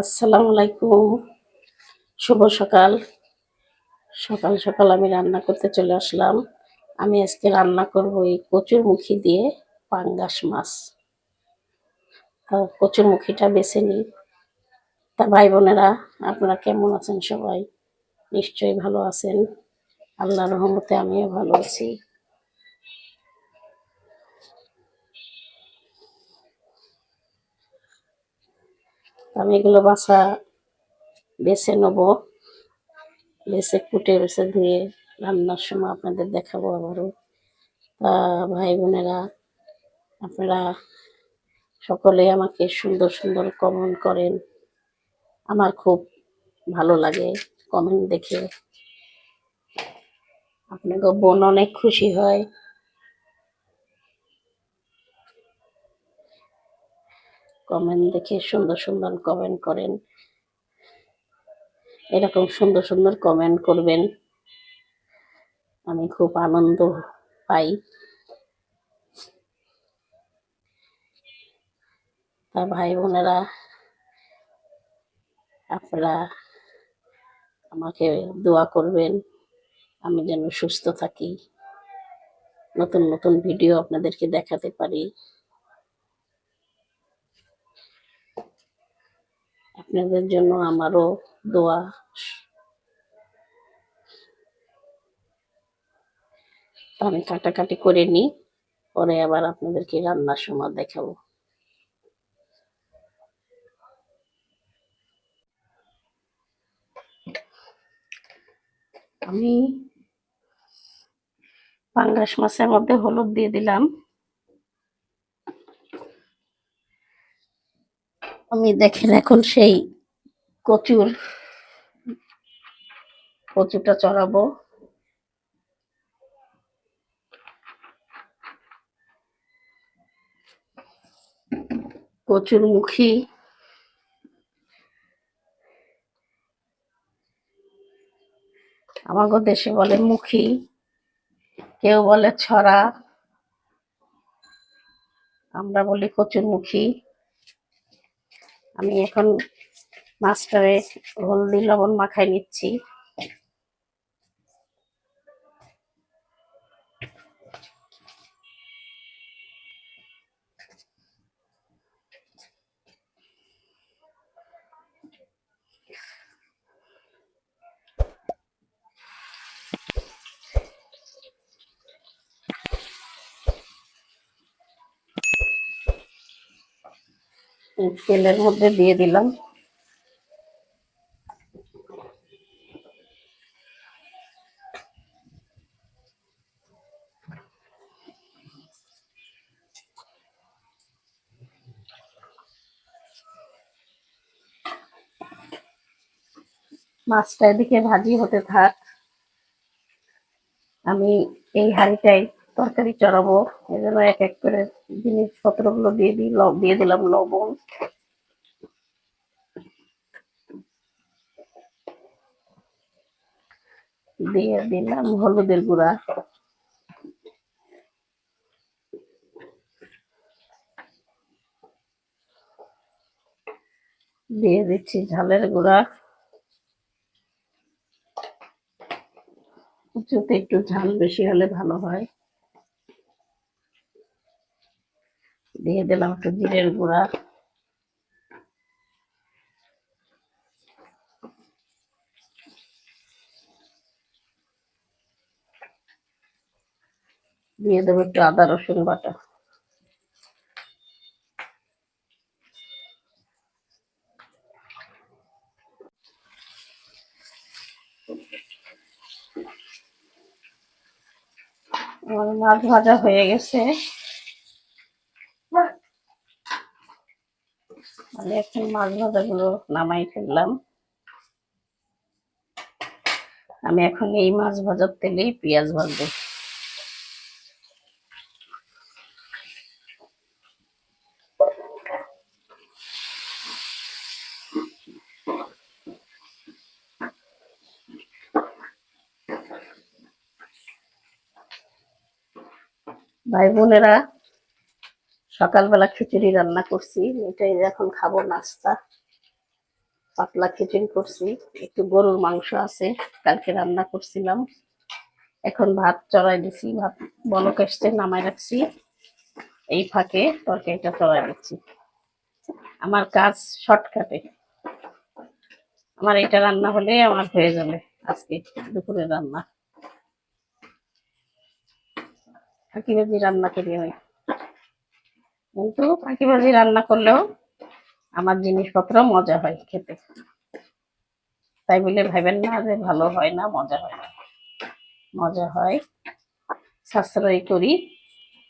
আসসালামু আলাইকুম। শুভ সকাল। সকাল সকাল আমি রান্না করতে চলে আসলাম। আমি আজকে রান্না করব এই কচুর মুখি দিয়ে পাঙ্গাস মাছ। কচুর মুখিটা বেছে নিই। তা ভাই বোনেরা, আপনারা কেমন আছেন সবাই? নিশ্চয়ই ভালো আছেন। আল্লাহর রহমতে আমিও ভালো আছি। আমি এগুলো বাসা বেছে নেব। বেছে কুটে, বেছে ধুয়ে রান্নার সময় আপনাদের দেখাবো আবারও। তা ভাই বোনেরা, আপনারা সকলে আমাকে সুন্দর সুন্দর কমেন্ট করেন। আমার খুব ভালো লাগে কমেন্ট দেখে। আপনাকে বোন অনেক খুশি হয়। কমেন্ট দেখে সুন্দর সুন্দর কমেন্ট করেন। এরকম সুন্দর সুন্দর কমেন্ট করবেন। আমি খুব আনন্দ পাই। তা ভাই বোনেরা, আপনারা আমাকে দোয়া করবেন, আমি যেন সুস্থ থাকি। নতুন নতুন ভিডিও আপনাদেরকে দেখাতে পারি। আপনাদের জন্য আমারও দোয়া। আমি কাটাকাটি করে নিই, পরে আবার আপনাদেরকে রান্নার সময় দেখাবো। আমি পাঙ্গাস মাছের মধ্যে হলুদ দিয়ে দিলাম। আমি দেখেন এখন সেই কচুর, কচুটা চড়াবো। কচুর মুখী। আমাগো দেশে বলে মুখী, কেউ বলে ছড়া। আমরা বলি কচুর মুখী। আমি এখন মাছটারে হলদি লবণ মাখায় নিচ্ছি। তেলের মধ্যে দিয়ে দিলাম। মাছটা এদিকে ভাজি হতে থাক। আমি এই হাঁড়িটাই তরকারি চড়াবো এই জন্য এক এক করে জিনিসপত্রগুলো দিয়ে দিই দিয়ে দিলাম লবণ। দিয়ে দিলাম হলুদের গুঁড়া। দিয়ে দিচ্ছি ঝালের গুঁড়া। উঁচুতে একটু ঝাল বেশি হলে ভালো হয়। দিয়ে দিলাম একটু জিরের গুঁড়া। দিয়ে দেবো একটু আদা, রসুন বাটা। আমার মাছ ভাজা হয়ে গেছে। আমি এখন মাছ ভাজা গুলো নামাই ফেললাম। আমি এখন এই মাছ ভাজার তেলেই পেঁয়াজ ভাজবো। ভাই বোনেরা সকালবেলা খিচুড়ি রান্না করছি, এটাই এখন খাব নাস্তা। পাতলা খিচুড়ি করছি, একটু গরুর মাংস আছে, কালকে রান্না করছিলাম। এখন ভাত চড়াই দিছি, ভাত বলক এসছে, নামাই রাখছি। এই ফাঁকে তরকারিটা চড়াই দিচ্ছি। আমার কাজ শর্টকাটে। আমার এটা রান্না হলে আমার হয়ে যাবে আজকে দুপুরে রান্না। ফাঁকিবাজি রান্না করি আমি। কিন্তু ফাঁকিবাজি রান্না করলেও আমার জিনিসপত্র মজা হয় খেতে। তাই বলে ভাবেন না যে ভালো হয় না, মজা হয় না। মজা হয় সাশ্রয় করি,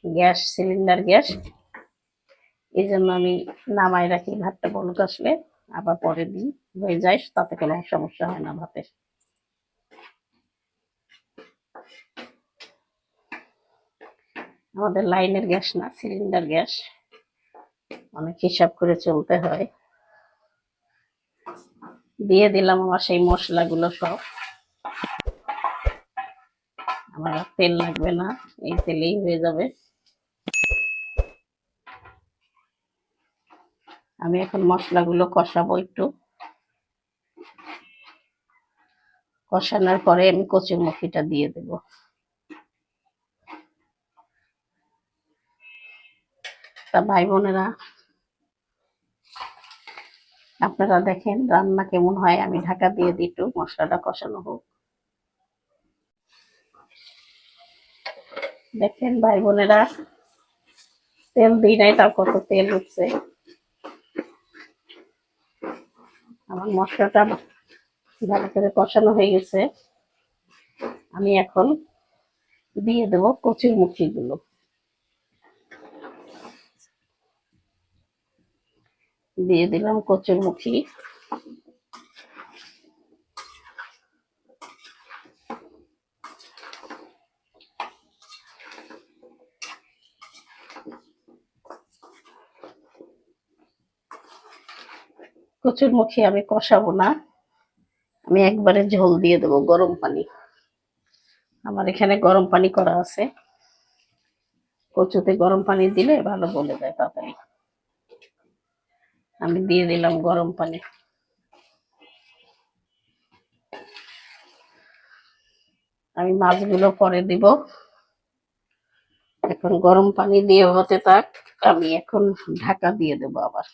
গ্যাস, সিলিন্ডার গ্যাস। এই জন্য আমি নামাই রাখি ভাতটা বলক আসলে, আবার পরে দিই হয়ে যায়, তাতে কোনো সমস্যা হয় না ভাতের। আমাদের লাইনের গ্যাস না, সিলিন্ডার গ্যাস। অনেক হিসাব করে চলতে হয়। দিয়ে দিলাম আমার সেই মশলাগুলো সব। আমার তেল লাগবে না, এই তেলেই হয়ে যাবে। আমি এখন মশলাগুলো কষাবো একটু। কষানোর পরে আমি কচুরমুখিটা দিয়ে দেব। তা ভাই বোনেরা আপনারা দেখেন রান্না কেমন হয়, আমি ঢাকা দিয়ে দিই একটু, মশলাটা কষানো হোক। দেখেন ভাই বোনেরা তেল দিই নাই তার কত তেল উঠছে। আমার মশলাটা ভালো করে কষানো হয়ে গেছে। আমি এখন দিয়ে দেবো কচুর মুখিগুলো দিয়ে দিলাম কচুর মুখি কচুর মুখি আমি কষাবো না। আমি একবারে ঝোল দিয়ে দেবো গরম পানি। আমার এখানে গরম পানি করা আছে। কচুতে গরম পানি দিলে ভালো বলে দেয় তাড়াতাড়ি। আমি দিয়ে দিলাম গরম পানি। আমি মাছগুলো পরে দিব। এখন গরম পানি দিয়ে হতে থাক, আমি এখন ঢাকা দিয়ে দেব আবার।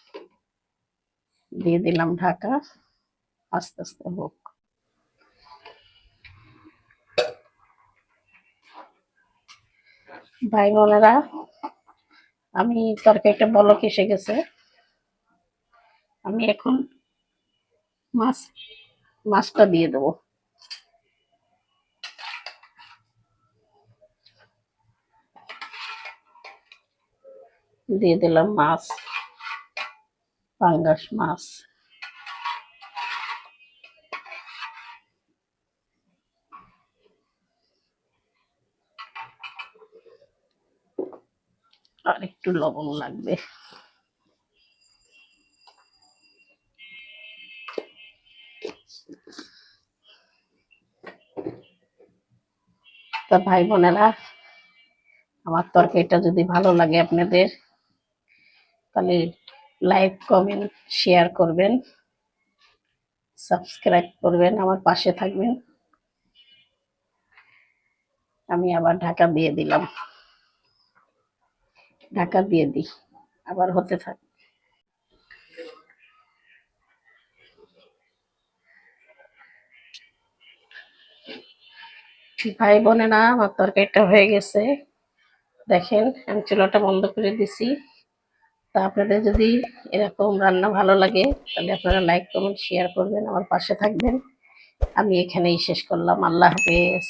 দিয়ে দিলাম ঢাকা, আস্তে আস্তে হোক। ভাই বোনেরা, আমি তরকারিটা বলক এসে গেছে। আমি এখন মাছ, মাছটা দিয়ে দেবো। দিয়ে দিলাম মাছ, পাঙ্গাস মাছ। আর একটু লবণ লাগবে। তা ভাই বোনেরা, আমার তরকারিটা যদি ভালো লাগে আপনাদের, তাহলে লাইক, কমেন্ট, শেয়ার করবেন, সাবস্ক্রাইব করবেন, আমার পাশে থাকবেন। আমি আবার ঢাকা দিয়ে দিলাম। ঢাকা দিয়ে দিই, আবার হতে থাক ভাই বোনেরা আমার তরকারিটা হয়ে গেছে। দেখেন, আমি চুলাটা বন্ধ করে দিছি। তা আপনাদের যদি এরকম রান্না ভালো লাগে, তাহলে আপনারা লাইক, কমেন্ট শেয়ার করবেন, আমার পাশে থাকবেন। আমি এখানেই শেষ করলাম। আল্লাহ হাফেজ।